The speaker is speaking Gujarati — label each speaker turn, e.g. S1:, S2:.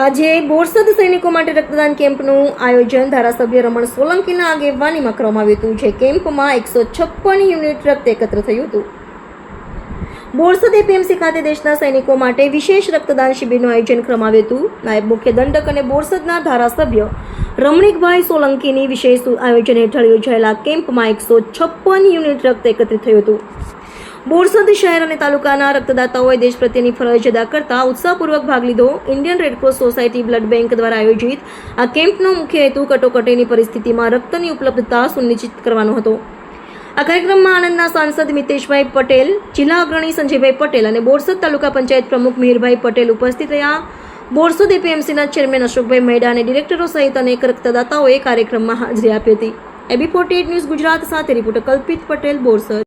S1: આજે બોરસદ સૈનિકો માટે રક્તદાન કેમ્પનું આયોજન. ધારાસભ્ય રમણ સોલંકીના આગેવાનીમાં કરવામાં આવ્યું હતું, જે કેમ્પમાં એકસો છપ્પન યુનિટ રક્ત એકત્ર થયું હતું. બોરસદ એપીએમસી ખાતે દેશના સૈનિકો માટે વિશેષ રક્તદાન શિબિરનું આયોજન કરવામાં આવ્યું હતું. નાયબ મુખ્ય દંડક અને બોરસદના ધારાસભ્ય રમણીકભાઈ સોલંકીની વિશેષ આયોજન હેઠળ યોજાયેલા કેમ્પમાં એકસો છપ્પન યુનિટ રક્ત એકત્રિત થયું હતું. બોરસદ શહેર અને તાલુકાના રક્તદાતાઓએ દેશ પ્રત્યેની ફરજ અદા કરતા ઉત્સાહપૂર્વક ભાગ લીધો. Indian Red Cross society blood bank દ્વારા આયોજિત આ કેમ્પનો મુખ્ય હેતુ કટોકટીની પરિસ્થિતિમાં રક્તની ઉપલબ્ધતા સુનિશ્ચિત કરવાનો હતો. આ કાર્યક્રમમાં આણંદના સાંસદ મિતેશભાઈ પટેલ, જિલ્લા અગ્રણી સંજયભાઈ પટેલ અને બોરસદ તાલુકા પંચાયત પ્રમુખ મિહિરભાઈ પટેલ ઉપસ્થિત રહ્યા. બોરસદ એપીએમસીના ચેરમેન અશોકભાઈ મૈડા અને ડિરેક્ટરો સહિત અનેક રક્તદાતાઓએ કાર્યક્રમમાં હાજરી આપી હતી. એબી ફોર્ટી ન્યૂઝ ગુજરાત સાથે રિપોર્ટર કલ્પિત પટેલ, બોરસદ.